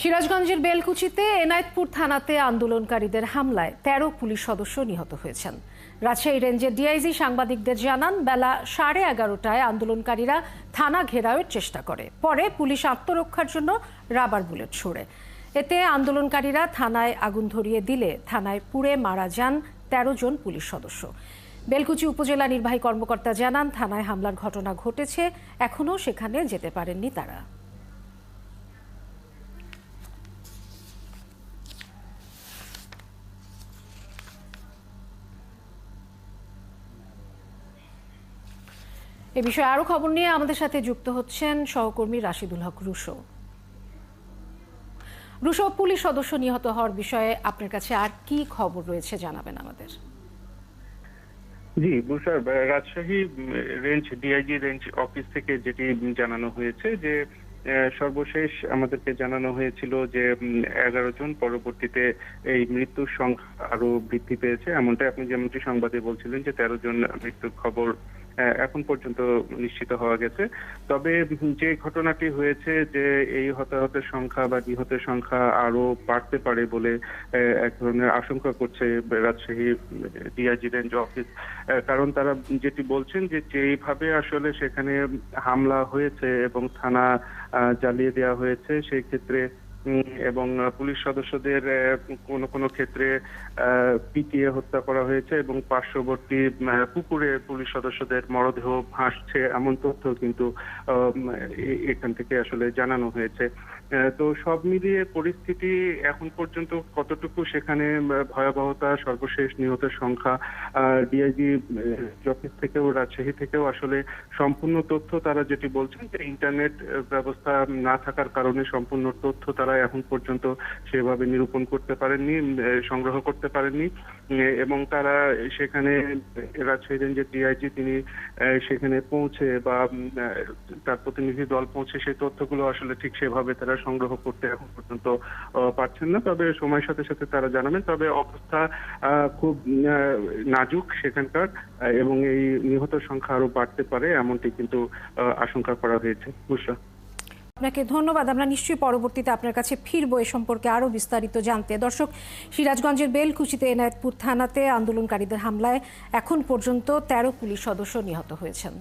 সিরাজগঞ্জের বেলকুচিতে এনায়েতপুর থানাতে আন্দোলনকারীদের হামলায় তেরো পুলিশ সদস্য নিহত হয়েছেন। রাজশাহী রেঞ্জের ডিআইজি সাংবাদিকদের জানান, বেলা সাড়ে এগারোটায় আন্দোলনকারীরা থানা ঘেরাওয়ের চেষ্টা করে। পরে পুলিশ আত্মরক্ষার জন্য রাবার বুলেট ছোড়ে। এতে আন্দোলনকারীরা থানায় আগুন ধরিয়ে দিলে থানায় পুড়ে মারা যান তেরো জন পুলিশ সদস্য। বেলকুচি উপজেলা নির্বাহী কর্মকর্তা জানান, থানায় হামলার ঘটনা ঘটেছে, এখনও সেখানে যেতে পারেননি তারা। এ বিষয়ে আরও খবর নিয়ে আমাদের সাথে যুক্ত হচ্ছেন সহকর্মী রাশিদুল হক রুশো। রুশো, পুলিশ সদস্য নিহত হওয়ার বিষয়ে আপনার কাছে আর কি খবর রয়েছে জানাবেন আমাদের? জি বুসার Rajshahi range, D I G range office থেকে যেটি জানানো হয়েছে যে সর্বশেষ আমাদেরকে জানানো হয়েছিল যে এগারো জন পরবর্তীতে এই মৃত্যুর সংখ্যা আরও বৃদ্ধি পেয়েছে। এমনটাই আপনি যেমনটি সংবাদে বলছিলেন যে, তেরো জন মৃত্যুর খবর এখন পর্যন্ত নিশ্চিত হওয়া গেছে। তবে যে ঘটনাটি হয়েছে যে এই হতাহতের সংখ্যা বা নিহতের সংখ্যা আরও বাড়তে পারে বলে এক ধরনের আশঙ্কা করছে রাজশাহী ডিআইজি রেঞ্জ অফিস কারণ তারা যেটি বলছেন যে যেইভাবে আসলে সেখানে হামলা হয়েছে এবং থানা জ্বালিয়ে দেওয়া হয়েছে, সেই ক্ষেত্রে এবং পুলিশ সদস্যদের কোনো কোনো ক্ষেত্রে পিটিয়ে হত্যা করা হয়েছে এবং পার্শ্ববর্তী পুকুরে পুলিশ সদস্যদের মরদেহ ভাসছে এমন তথ্য কিন্তু এখান থেকে আসলে জানানো হয়েছে। তো সব মিলিয়ে পরিস্থিতি এখন পর্যন্ত কতটুকু সেখানে ভয়াবহতা, সর্বশেষ নিহতের সংখ্যা ডিআইজি অফিস থেকেও, রাজশাহী থেকেও আসলে সম্পূর্ণ তথ্য তারা যেটি বলছেন যে ইন্টারনেট ব্যবস্থা না থাকার কারণে সম্পূর্ণ তথ্য তারা এখন পর্যন্ত সেভাবে নিরূপণ করতে পারেননি সংগ্রহ করতে পারেননি। এবং তারা সেখানে রাজশাহী রেঞ্জের ডিআইজি তিনি সেখানে পৌঁছে বা তার প্রতিনিধি দল পৌঁছে সেই তথ্যগুলো আসলে ঠিক সেভাবে তারা সংগ্রহ করতে এখন পর্যন্ত পারছেন না। তবে সময়ের সাথে সাথে তারা জানাবেন, তবে অবস্থা খুব নাজুক সেখানকার, এবং এই নিহত সংখ্যা আরও বাড়তে পারে, এমনটি কিন্তু আশঙ্কা করা হয়েছে। বুঝলা আপনাকে ধন্যবাদ। আমরা নিশ্চয়ই পরবর্তীতে আপনার কাছে ফিরব এ সম্পর্কে আরও বিস্তারিত জানতে। দর্শক, সিরাজগঞ্জের বেলকুচিতে এনায়তপুর থানাতে আন্দোলনকারীদের হামলায় এখন পর্যন্ত তেরো পুলিশ সদস্য নিহত হয়েছেন।